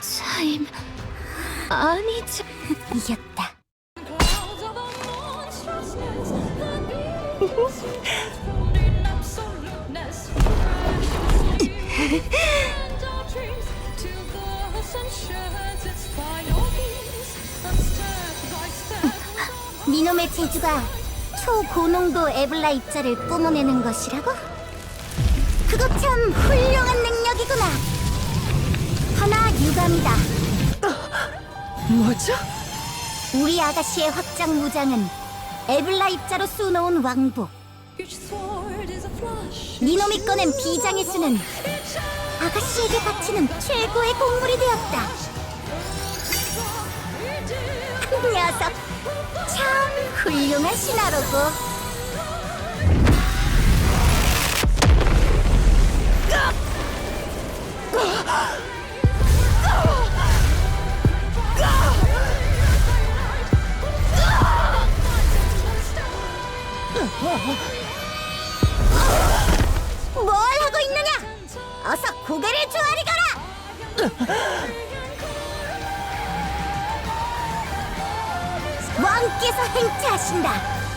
차임 아니지 이겼다. 니놈의 재주가 초고농도 에블라 입자를 뿜어내는 것이라고? 그거 참 훌륭한. 유감이다. 뭐죠? 우리 아가씨의 확장 무장은 에블라 입자로 쏘놓은 왕복. 니놈이 꺼낸 비장의 수는 아가씨에게 바치는 최고의 곡물이 되었다. 그 녀석 참 훌륭한 신하로고. 뭘 하고 있느냐? 어서 고개를 조아리거라! 왕께서 행차하신다.